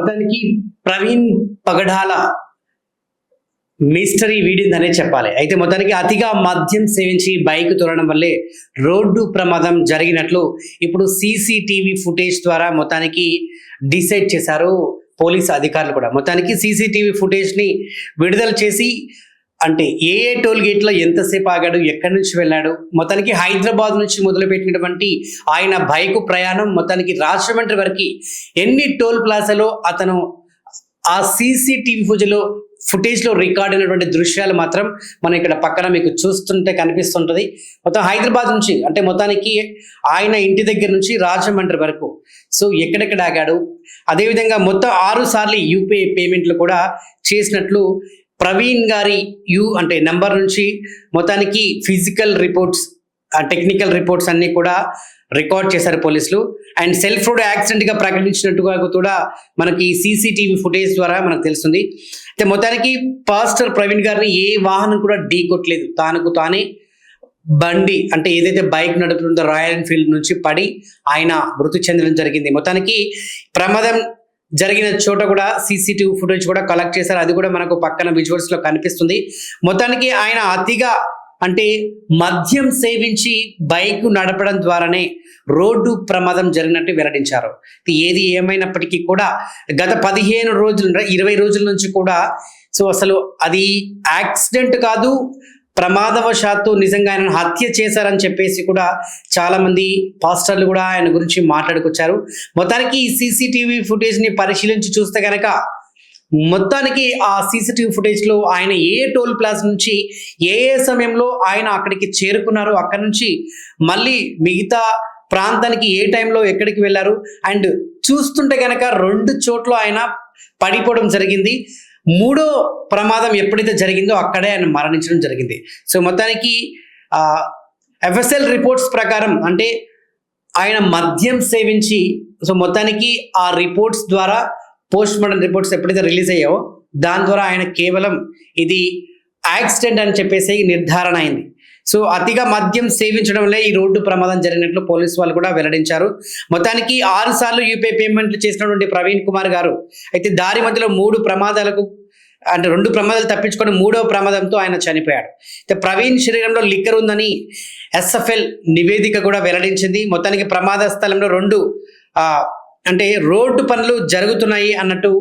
మొత్తానికి ప్రవీణ్ పగడాల మిస్టరీ వీడిందనే చెప్పాలి. అయితే మొత్తానికి అతిగా మద్యం సేవించి బైక్ తోలడం వల్లే రోడ్డు ప్రమాదం జరిగినట్లు ఇప్పుడు సీసీటీవీ ఫుటేజ్ ద్వారా మొత్తానికి డిసైడ్ చేశారు పోలీస్ అధికారులు కూడా. మొత్తానికి సీసీటీవీ ఫుటేజ్ని విడుదల చేసి అంటే ఏ ఏ టోల్ గేట్లో ఎంతసేపు ఆగాడు ఎక్కడి నుంచి వెళ్ళాడు మొత్తానికి హైదరాబాద్ నుంచి మొదలుపెట్టినటువంటి ఆయన బైక్ ప్రయాణం మొత్తానికి రాజమండ్రి వరకు ఎన్ని టోల్ ప్లాజాలో అతను ఆ సీసీటీవీ ఫుజలో ఫుటేజ్లో రికార్డ్ అయినటువంటి దృశ్యాలు మాత్రం మనం ఇక్కడ పక్కన మీకు చూస్తుంటే కనిపిస్తుంటుంది. మొత్తం హైదరాబాద్ నుంచి అంటే మొత్తానికి ఆయన ఇంటి దగ్గర నుంచి రాజమండ్రి వరకు. సో ఎక్కడెక్కడ ఆగాడు? అదేవిధంగా మొత్తం ఆరు సార్లు యూపీఐ పేమెంట్లు కూడా చేసినట్లు ప్రవీణ్ గారి యు అంటే నెంబర్ నుంచి మొత్తానికి ఫిజికల్ రిపోర్ట్స్ టెక్నికల్ రిపోర్ట్స్ అన్ని కూడా రికార్డ్ చేశారు పోలీసులు. అండ్ సెల్ఫ్ రోడ్ యాక్సిడెంట్గా ప్రకటించినట్టుగా కూడా మనకి సీసీటీవీ ఫుటేజ్ ద్వారా మనకు తెలుస్తుంది. అయితే మొత్తానికి పాస్టర్ ప్రవీణ్ గారిని ఏ వాహనం కూడా ఢీ కొట్టలేదు. తానుకు తానే బండి అంటే ఏదైతే బైక్ నడుపుతుందో రాయల్ ఎన్ఫీల్డ్ నుంచి పడి ఆయన మృతి చెందడం జరిగింది. మొత్తానికి ప్రమాదం జరిగిన చోట కూడా సీసీటీవీ ఫుటేజ్ కూడా కలెక్ట్ చేశారు. అది కూడా మనకు పక్కన విజువల్స్లో కనిపిస్తుంది. మొత్తానికి ఆయన అతిగా అంటే మద్యం సేవించి బైక్ నడపడం ద్వారానే రోడ్డు ప్రమాదం జరిగినట్టు వెల్లడించారు. ఏది ఏమైనప్పటికీ కూడా గత పదిహేను రోజులు ఇరవై రోజుల నుంచి కూడా సో అసలు అది యాక్సిడెంట్ కాదు ప్రమాదవశాత్తు నిజంగా ఆయన హత్య చేశారని చెప్పేసి కూడా చాలామంది పాస్టర్లు కూడా ఆయన గురించి మాట్లాడుకొచ్చారు. మొత్తానికి ఈ సీసీటీవీ ఫుటేజ్ని పరిశీలించి చూస్తే కనుక మొత్తానికి ఆ సీసీటీవీ ఫుటేజ్లో ఆయన ఏ టోల్ ప్లాస్ నుంచి ఏ ఏ సమయంలో ఆయన అక్కడికి చేరుకున్నారో అక్కడి నుంచి మళ్ళీ మిగతా ప్రాంతానికి ఏ టైంలో ఎక్కడికి వెళ్ళారు. అండ్ చూస్తుంటే కనుక రెండు చోట్ల ఆయన పడిపోవడం జరిగింది. మూడో ప్రమాదం ఎప్పుడైతే జరిగిందో అక్కడే ఆయన మరణించడం జరిగింది. సో మొత్తానికి ఎఫ్ఎస్ఎల్ రిపోర్ట్స్ ప్రకారం అంటే ఆయన మద్యం సేవించి సో మొత్తానికి ఆ రిపోర్ట్స్ ద్వారా పోస్ట్ మార్టం రిపోర్ట్స్ ఎప్పుడైతే రిలీజ్ అయ్యావో దాని ద్వారా ఆయన కేవలం ఇది యాక్సిడెంట్ అని చెప్పేసి నిర్ధారణ అయింది. సో అతిగా మద్యం సేవించడం వల్లే ఈ రోడ్డు ప్రమాదం జరిగినట్లు పోలీసు వాళ్ళు కూడా వెల్లడించారు. మొత్తానికి ఆరు సార్లు యూపీఐ పేమెంట్లు చేసినటువంటి ప్రవీణ్ కుమార్ గారు అయితే దారి మధ్యలో మూడు ప్రమాదాలకు అంటే రెండు ప్రమాదాలు తప్పించుకొని మూడవ ప్రమాదంతో ఆయన చనిపోయాడు. అయితే ప్రవీణ్ శరీరంలో లిక్కర్ ఉందని ఎస్ఎఫ్ఎల్ నివేదిక కూడా వెల్లడించింది. మొత్తానికి ప్రమాద స్థలంలో రెండు అంటే రోడ్డు పనులు జరుగుతున్నాయి అన్నట్టు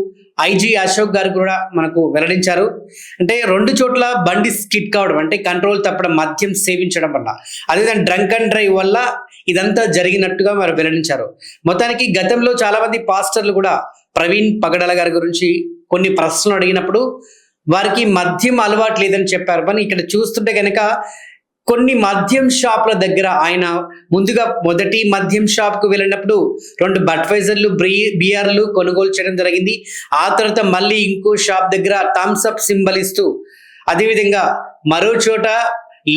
ఐజీ అశోక్ గారు కూడా మనకు వెల్లడించారు. అంటే రెండు చోట్ల బండి స్కిట్ కావడం అంటే కంట్రోల్ తప్పడం మద్యం సేవించడం వల్ల. అదేవిధంగా డ్రంక్ అండ్ డ్రైవ్ వల్ల ఇదంతా జరిగినట్టుగా మరి వెల్లడించారు. మొత్తానికి గతంలో చాలా మంది పాస్టర్లు కూడా ప్రవీణ్ పగడాల గారి గురించి కొన్ని ప్రశ్నలు అడిగినప్పుడు వారికి మద్యం అలవాటు లేదని చెప్పారు. కానీ ఇక్కడ చూస్తుంటే కనుక కొన్ని మద్యం షాప్ల దగ్గర ఆయన ముందుగా మొదటి మద్యం షాప్కు వెళ్ళినప్పుడు రెండు బట్వైజర్లు బ్రీ బియర్లు కొనుగోలు చేయడం జరిగింది. ఆ తర్వాత మళ్ళీ ఇంకో షాప్ దగ్గర థమ్స్ అప్ సింబల్ ఇస్తూ అదేవిధంగా మరో చోట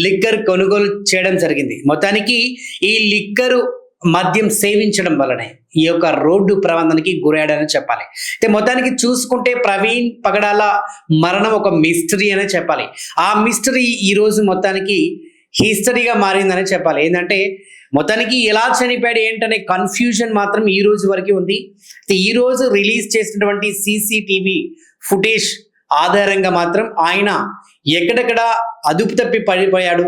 లిక్కర్ కొనుగోలు చేయడం జరిగింది. మొత్తానికి ఈ లిక్కరు మద్యం సేవించడం వలనే ఈ యొక్క రోడ్డు ప్రమాదానికి గురయ్యాడని చెప్పాలి. అయితే మొత్తానికి చూసుకుంటే ప్రవీణ్ పగడాల మరణం ఒక మిస్టరీ అనే చెప్పాలి. ఆ మిస్టరీ ఈరోజు మొత్తానికి హిస్టరీగా మారిందని చెప్పాలి. ఏంటంటే మొత్తానికి ఎలా చనిపోయాడు ఏంటనే కన్ఫ్యూజన్ మాత్రం ఈ రోజు వరకు ఉంది. ఈ రోజు రిలీజ్ చేసినటువంటి సీసీటీవీ ఫుటేజ్ ఆధారంగా మాత్రం ఆయన ఎక్కడెక్కడ అదుపు తప్పి పడిపోయాడు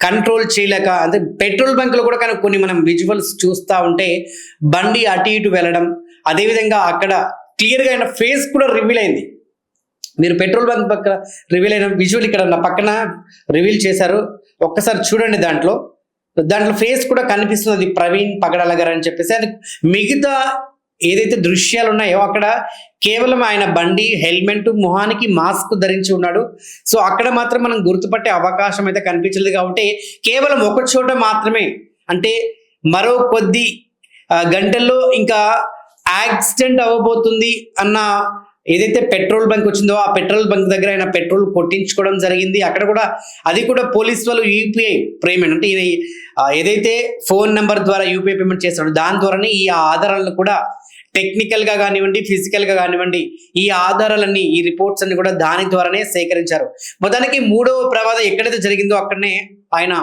కంట్రోల్ చేయలేక అంటే పెట్రోల్ బంక్లో కూడా కానీ కొన్ని మనం విజువల్స్ చూస్తూ ఉంటే బండి అటు ఇటు వెళ్ళడం అదేవిధంగా అక్కడ క్లియర్గా ఆయన ఫేస్ కూడా రివీల్ అయింది. మీరు పెట్రోల్ బంక్ పక్కన రివీల్ అయిన విజువల్ ఇక్కడ నా పక్కన రివీల్ చేశారు. ఒక్కసారి చూడండి దాంట్లో. దాంట్లో ఫేస్ కూడా కనిపిస్తుంది ప్రవీణ్ పగడాల గారు అని చెప్పేసి. అది మిగతా ఏదైతే దృశ్యాలు ఉన్నాయో అక్కడ కేవలం ఆయన బండి హెల్మెట్ మొహానికి మాస్క్ ధరించి ఉన్నాడు. సో అక్కడ మాత్రం మనం గుర్తుపట్టే అవకాశం అయితే కనిపించలేదు కాబట్టి కేవలం ఒక చోట మాత్రమే అంటే మరో కొద్ది గంటల్లో ఇంకా యాక్సిడెంట్ అవ్వబోతుంది అన్న ఏదైతే పెట్రోల్ బంక్ వచ్చిందో ఆ పెట్రోల్ బంక్ దగ్గర ఆయన పెట్రోల్ కొట్టించుకోవడం జరిగింది. అక్కడ కూడా అది కూడా పోలీస్ వాళ్ళు యూపీఐ పేమెంట్ అంటే ఈయన ఏదైతే ఫోన్ నెంబర్ ద్వారా యూపీఐ పేమెంట్ చేస్తాడో దాని ద్వారానే ఈ ఆధారాలను కూడా టెక్నికల్గా కానివ్వండి ఫిజికల్గా కానివ్వండి ఈ ఆధారాలన్నీ ఈ రిపోర్ట్స్ అన్ని కూడా దాని ద్వారానే సేకరించారు. మొత్తానికి మూడవ ప్రమాదం ఎక్కడైతే జరిగిందో అక్కడనే ఆయన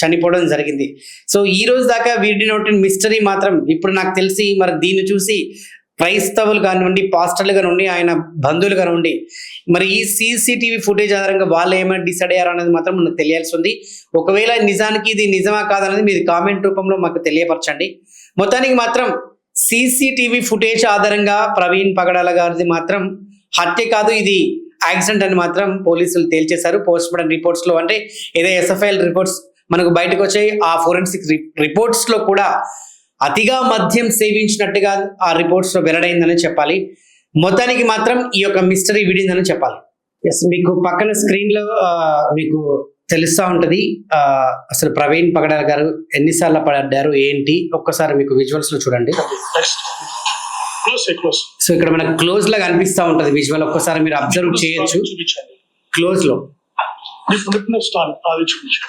చనిపోవడం జరిగింది. సో ఈ రోజు దాకా వీడి నోటిన్ మిస్టరీ మాత్రం ఇప్పుడు నాకు తెలిసి మరి దీన్ని చూసి క్రైస్తవులు కానివ్వండి పాస్టర్లు కానివ్వండి ఆయన బంధువులు కానివ్వండి మరి ఈ సీసీటీవీ ఫుటేజ్ ఆధారంగా వాళ్ళు ఏమైనా డిసైడ్ అయ్యారు అనేది మాత్రం మనకు తెలియాల్సి ఉంది. ఒకవేళ నిజానికి ఇది నిజమా కాదనేది మీరు కామెంట్ రూపంలో మాకు తెలియపరచండి. మొత్తానికి మాత్రం సీసీటీవీ ఫుటేజ్ ఆధారంగా ప్రవీణ్ పగడాల గారిది మాత్రం హత్య కాదు ఇది యాక్సిడెంట్ అని మాత్రం పోలీసులు తేల్చేశారు. పోస్ట్ మార్టం రిపోర్ట్స్లో అంటే ఏదో ఎస్ఎఫ్ఐఎల్ రిపోర్ట్స్ మనకు బయటకు వచ్చాయి. ఆ ఫోరెన్సిక్ రిపోర్ట్స్లో కూడా అతిగా మద్యం సేవించినట్టుగా ఆ రిపోర్ట్స్లో వెల్లడైందని చెప్పాలి. మొత్తానికి మాత్రం ఈ యొక్క మిస్టరీ విడిందని చెప్పాలి. ఎస్ మీకు పక్కన స్క్రీన్లో ఆ, మీకు తెలుస్తా ఉంటది. అసలు ప్రవీణ్ పగడాల గారు ఎన్నిసార్లు పడ్డారు ఏంటి? ఒక్కసారి మీకు విజువల్స్లో చూడండి. సో ఇక్కడ మనకు క్లోజ్ లా కనిపిస్తా ఉంటది విజువల్ ఒక్కసారి మీరు అబ్జర్వ్ చేయొచ్చు. చూపించండి క్లోజ్లో ఇప్పుడు స్టాల్ అది చూపించండి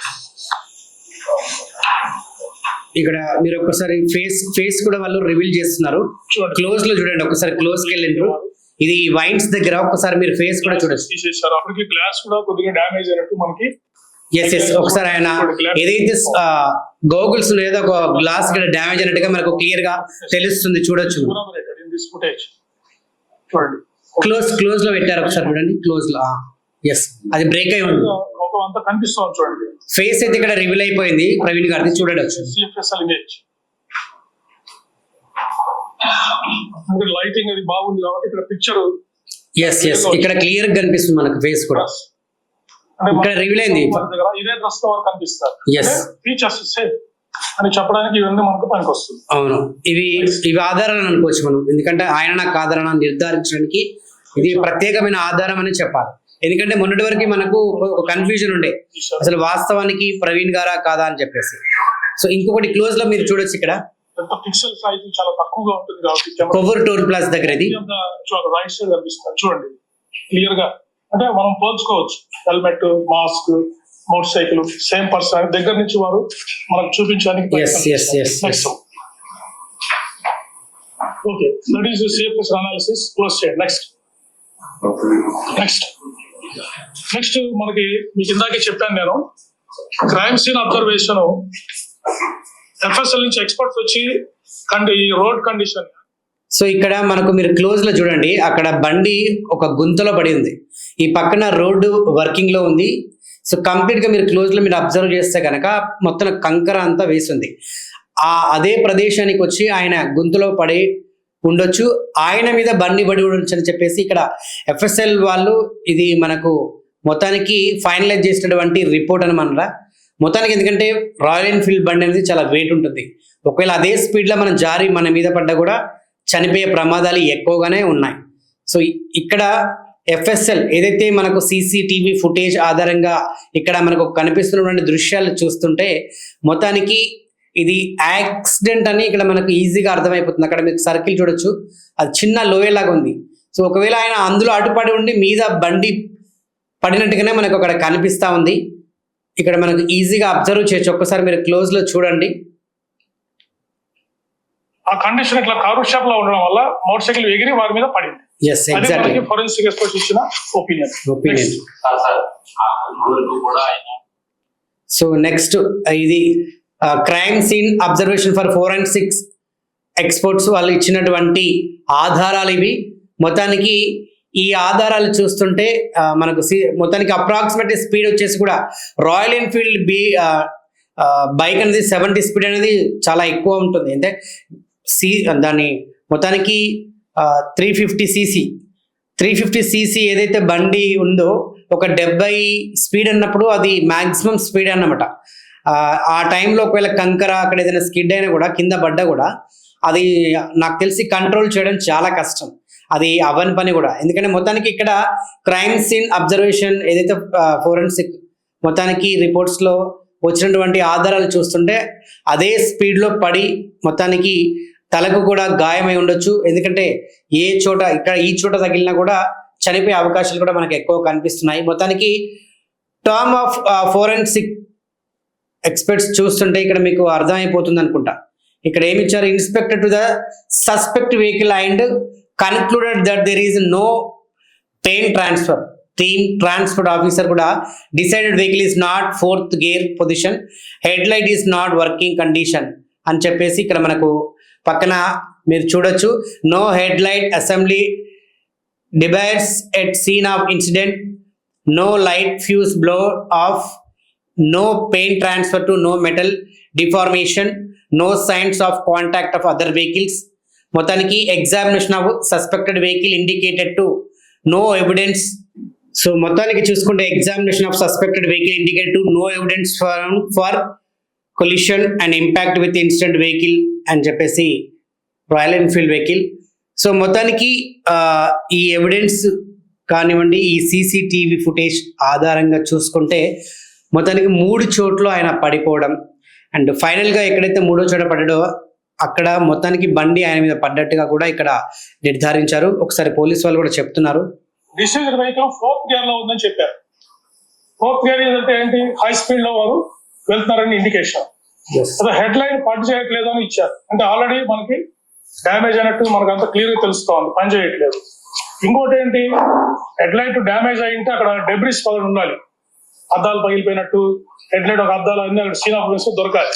ఇక్కడ మీరు ఒక్కసారి ఫేస్ ఫేస్ కూడా వాళ్ళు రివీల్ చేస్తున్నారు. క్లోజ్లో చూడండి ఒకసారి క్లోజ్కి వెళ్ళిండ్రు. ఇది వైన్స్ దగ్గర ఒక్కసారి మీరు ఫేస్ కూడా చూడొచ్చు అప్పటికి గ్లాస్ కూడా కొద్దిగా డ్యామేజ్ అయినట్టు మనకి ఎస్ ఎస్ ఒకసారి ఆయన ఏదైతే గోగుల్స్ ఏదో ఒక గ్లాస్ ఇక్కడ డ్యామేజ్ అయినట్టుగా మనకు క్లియర్గా తెలుస్తుంది. చూడొచ్చు. క్లోజ్ క్లోజ్లో పెట్టారు ఒకసారి చూడండి. క్లోజ్లో ఎస్ అది బ్రేక్ అయి ఉంది. కనిపిస్తుంది చూడండి. ఫేస్ అయితే ఇక్కడ రివీల్ అయిపోయింది. ప్రవీణ్ గారిది ఇమేజ్ లైటింగ్ అది బాగుంది కాబట్టి ఇక్కడ పిక్చర్ ఎస్ ఎస్ ఇక్కడ క్లియర్గా కనిపిస్తుంది మనకు ఫేస్ కూడా. ఇక్కడ reveal అయింది. ఇదే డ్రెస్తో వాళ్ళు కనిపిస్తారు. Yes. ఫీచర్స్ సేమ్ అని చెప్పడానికి ఇవన్నీ మనకు పనికి వస్తుంది అవును. ఇవి ఇవి ఆధారాలు అనుకోవచ్చు మనం. ఎందుకంటే ఆయన నాకు ఆధారణ నిర్ధారించడానికి ఇది ప్రత్యేకమైన ఆధారం అని చెప్పాలి. ఎందుకంటే మొన్నటి వరకు మనకు ఒక కన్ఫ్యూజన్ ఉండే. అసలు వాస్తవానికి ప్రవీణ్ గారా కాదా అని చెప్పేసి. సో ఇంకొకటి క్లోజ్లో మీరు చూడొచ్చు ఇక్కడ. పిక్సెల్ సైజ్ చాలా తక్కువగా ఉంటుంది కాబట్టి కొవ్వూరు టోల్ ప్లాస్ దగ్గర ఇది రైట్ సైడ్ కనిపిస్తుంది. చూడండి. క్లియర్గా. అంటే మనం పోల్చుకోవచ్చు. Helmet mask motor cycle same person దగ్గర నుంచి వారు మనకు చూపించడానికి. Okay that is safest analysis close చేయండి. నెక్స్ట్ నెక్స్ట్ నెక్స్ట్ మనకి మీకు ఇందాకే చెప్పాను నేను క్రైమ్ సీన్ అబ్జర్వేషన్ ఎఫ్ఎస్ఎల్ నుంచి ఎక్స్పర్ట్స్ వచ్చి కండి రోడ్ కండిషన్ సో ఇక్కడ మనకు మీరు క్లోజ్లో చూడండి అక్కడ బండి ఒక గుంతలో పడి ఉంది ఈ పక్కన రోడ్డు వర్కింగ్లో ఉంది. సో కంప్లీట్గా మీరు క్లోజ్లో మీరు అబ్జర్వ్ చేస్తే కనుక మొత్తం కంకర అంతా వేసింది ఆ అదే ప్రదేశానికి వచ్చి ఆయన గుంతలో పడే ఉండొచ్చు. ఆయన మీద బండి పడి ఉండొచ్చు అని చెప్పేసి ఇక్కడ ఎఫ్ఎస్ఎల్ వాళ్ళు ఇది మనకు మొత్తానికి ఫైనలైజ్ చేసినటువంటి రిపోర్ట్ అనమాట మొత్తానికి ఎందుకంటే రాయల్ ఎన్ఫీల్డ్ బండి అనేది చాలా వెయిట్ ఉంటుంది. ఒకవేళ అదే స్పీడ్లో మనం జారి మన మీద పడ్డా కూడా చనిపోయే ప్రమాదాలు ఎక్కువగానే ఉన్నాయి. సో ఇక్కడ ఎఫ్ఎస్ఎల్ ఏదైతే మనకు సీసీటీవీ ఫుటేజ్ ఆధారంగా ఇక్కడ మనకు కనిపిస్తున్నటువంటి దృశ్యాలు చూస్తుంటే మొత్తానికి ఇది యాక్సిడెంట్ అని ఇక్కడ మనకు ఈజీగా అర్థమైపోతుంది. అక్కడ మీకు సర్కిల్ చూడొచ్చు. అది చిన్న లోయలాగా ఉంది. సో ఒకవేళ ఆయన అందులో అడ్డుపడి ఉండి మీద బండి పడినట్టుగానే మనకు అక్కడ కనిపిస్తా ఉంది. ఇక్కడ మనకు ఈజీగా అబ్జర్వ్ చేయొచ్చు. ఒక్కసారి మీరు క్లోజ్లో చూడండి. ఆ కండిషన్ ఇట్లా కారు షాప్లో ఉండడం వల్ల మోటార్ సైకిల్ ఎగిరి వారి మీద పడింది. ఎస్ ఎగ్జాక్ట్లీ ఫోరెన్సిక్ ఎక్స్పర్ట్ ఇచ్చిన ఒపీనియన్ ఒపీనియన్ సో నెక్స్ట్ ఇది crime scene observation for four and six experts వాళ్ళు ఇచ్చినటువంటి ఆధారాలు ఇవి. మొత్తానికి ఈ ఆధారాలు చూస్తుంటే మనకు మొత్తానికి అప్రాక్సిమేట్ స్పీడ్ వచ్చేసి కూడా రాయల్ ఎన్ఫీల్డ్ బి బైక్ అనేది సెవెంటీ స్పీడ్ అనేది చాలా ఎక్కువ ఉంటుంది. అంటే సీ దాని మొత్తానికి three fifty CC three fifty CC ఏదైతే బండి ఉందో ఒక డెబ్బై స్పీడ్ అన్నప్పుడు అది మ్యాక్సిమం స్పీడ్ అన్నమాట. ఆ, టైంలో ఒకవేళ కంకర అక్కడ ఏదైనా స్కిడ్ అయినా కూడా కింద పడ్డా కూడా అది నాకు తెలిసి కంట్రోల్ చేయడం చాలా కష్టం. అది అవని పని కూడా. ఎందుకంటే మొత్తానికి ఇక్కడ క్రైమ్ సీన్ అబ్జర్వేషన్ ఏదైతే ఫోరెన్సిక్ మొత్తానికి రిపోర్ట్స్లో వచ్చినటువంటి ఆధారాలు చూస్తుంటే అదే స్పీడ్లో పడి మొత్తానికి తలకు కూడా గాయమై ఉండొచ్చు. ఎందుకంటే ఏ చోట ఇక్కడ ఈ చోట తగిలినా కూడా చనిపోయే అవకాశాలు కూడా మనకు ఎక్కువ కనిపిస్తున్నాయి. మొత్తానికి టర్మ్ ఆఫ్ ఫోరెన్సిక్ ఎక్స్పర్ట్స్ చూస్తుంటే ఇక్కడ మీకు అర్థమైపోతుంది అనుకుంటా. ఇక్కడ ఏమి ఇచ్చారు? Inspector to the suspect vehicle and concluded that there is no train transfer. Team transport officer కూడా decided vehicle is not fourth gear position. Head light is not working condition అని చెప్పేసి ఇక్కడ మనకు పక్కన మీరు చూడొచ్చు. No head light assembly debris at scene of incident. No light fuse blow off no pain transfer two no metal deformation no signs of contact of other vehicles మొత్తానికి examination of suspected vehicle indicated to no evidence so మొత్తానికి చూసుకుంటే examination of suspected vehicle indicate to no evidence for for collision and impact with incident vehicle అని చెప్పేసి royal Enfield vehicle so మొత్తానికి ఈ evidence కానివ్వండి ఈ CCTV footage ఆధారంగా చూసుకుంటే మొత్తానికి మూడు చోట్ల ఆయన పడిపోవడం. అండ్ ఫైనల్గా ఎక్కడైతే మూడో చోట పడ్డాడో అక్కడ మొత్తానికి బండి ఆయన మీద పడ్డట్టుగా కూడా ఇక్కడ నిర్ధారించారు. ఒకసారి పోలీస్ వాళ్ళు కూడా చెప్తున్నారు. డిసీజర్ వెహికల్ ఫోర్త్ గేర్లో ఉందని చెప్పారు. ఫోర్త్ గేర్ అంటే ఏంటి? హై స్పీడ్లో వారు వెళ్తున్నారని ఇండికేషన్ హెడ్ లైన్ పని చేయట్లేదు అని ఇచ్చారు. అంటే ఆల్రెడీ మనకి డ్యామేజ్ అయినట్టు మనకు అంత క్లియర్గా తెలుస్తోంది. పని చేయట్లేదు. ఇంకోటి ఏంటి? హెడ్ లైట్ డ్యామేజ్ అయి ఉంటే అక్కడ డెబ్రిస్ పగలు ఉండాలి. అద్దాలు పగిలిపోయినట్టు హెడ్ లైట్ ఒక అద్దాలు అన్ని అక్కడ సీన్ ఆఫ్ ఇన్సిడెంట్ దొరకాలి.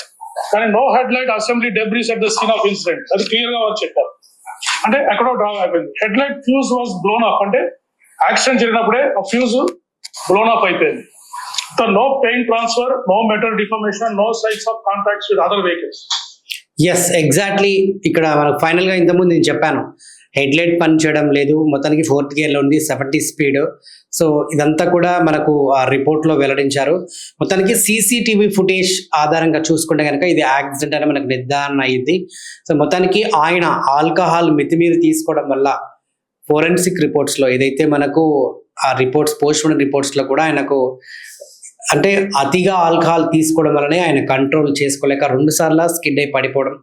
కానీ no head light assembly debris at the scene of incident అది క్లియర్గా వారు చెప్పారు. అంటే ఎక్కడో డ్రా అయిపోయింది. Head light fuse was blown up అంటే యాక్సిడెంట్ జరిగినప్పుడే ఆ ఫ్యూజ్ బ్లోన్ అప్ అయిపోయింది. So no pain transfer no metal deformation no sites of contacts with other vehicles yes exactly ఇక్కడ మనకు ఫైనల్గా ఇంతకుముందు నేను చెప్పాను. హెడ్లైట్ పని చేయడం లేదు. మొత్తానికి ఫోర్త్ గేర్లో ఉంది సెవెంటీ స్పీడ్. సో ఇదంతా కూడా మనకు ఆ రిపోర్ట్లో వెల్లడించారు. మొత్తానికి సీసీటీవీ ఫుటేజ్ ఆధారంగా చూసుకుంటే కనుక ఇది యాక్సిడెంట్ అని మనకు నిర్ధారణ అయ్యింది. సో మొత్తానికి ఆయన ఆల్కహాల్ మితిమీరి తీసుకోవడం వల్ల ఫోరెన్సిక్ రిపోర్ట్స్లో ఏదైతే మనకు ఆ రిపోర్ట్స్ పోస్ట్ మార్టం రిపోర్ట్స్లో కూడా ఆయనకు అంటే అతిగా ఆల్కహాల్ తీసుకోవడం వల్లనే ఆయన కంట్రోల్ చేసుకోలేక రెండు సార్లు స్కిడ్ అయి పడిపోవడం.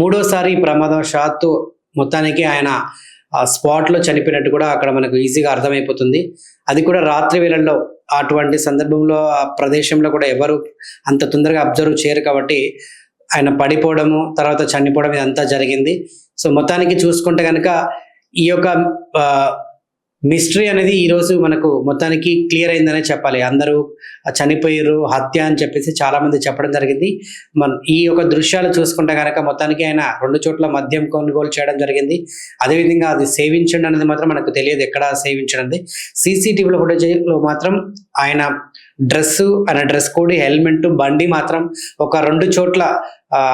మూడోసారి ప్రమాదవశాత్తు మొత్తానికి ఆయన ఆ స్పాట్లో చనిపోయినట్టు కూడా అక్కడ మనకు ఈజీగా అర్థమైపోతుంది. అది కూడా రాత్రి వేళల్లో అటువంటి సందర్భంలో ఆ ప్రదేశంలో కూడా ఎవరు అంత తొందరగా అబ్జర్వ్ చేయరు కాబట్టి ఆయన పడిపోవడము తర్వాత చనిపోవడం ఇదంతా జరిగింది. సో మొత్తానికి చూసుకుంటే కనుక ఈ యొక్క మిస్టరీ అనేది ఈరోజు మనకు మొత్తానికి క్లియర్ అయిందనే చెప్పాలి. అందరూ చనిపోయారు హత్య అని చెప్పేసి చాలామంది చెప్పడం జరిగింది. మన ఈ యొక్క దృశ్యాలు చూసుకుంటే కనుక మొత్తానికి ఆయన రెండు చోట్ల మద్యం కొనుగోలు చేయడం జరిగింది. అదేవిధంగా అది సేవించండి అనేది మాత్రం మనకు తెలియదు ఎక్కడ సేవించడం సీసీటీవీలో ఫుటేజ్లో మాత్రం ఆయన డ్రెస్ ఆయన డ్రెస్ కోడ్ హెల్మెట్ బండి మాత్రం ఒక రెండు చోట్ల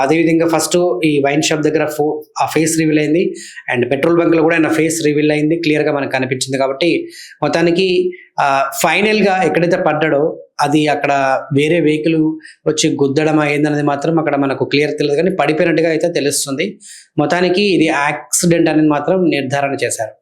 అదేవిధంగా ఫస్ట్ ఈ వైన్ షాప్ దగ్గర ఫో ఆ ఫేస్ రివీల్ అయింది. అండ్ పెట్రోల్ బంక్లో కూడా ఆయన ఫేస్ రివీల్ అయింది క్లియర్గా మనకు కనిపించింది కాబట్టి మొత్తానికి ఫైనల్గా ఫైనల్గా ఎక్కడైతే పడ్డాడో అది అక్కడ వేరే వెహికల్ వచ్చి గుద్దడం అయిందనేది మాత్రం అక్కడ మనకు క్లియర్ తెలియదు కానీ పడిపోయినట్టుగా అయితే తెలుస్తుంది. మొత్తానికి ఇది యాక్సిడెంట్ అనేది మాత్రం నిర్ధారణ చేశారు.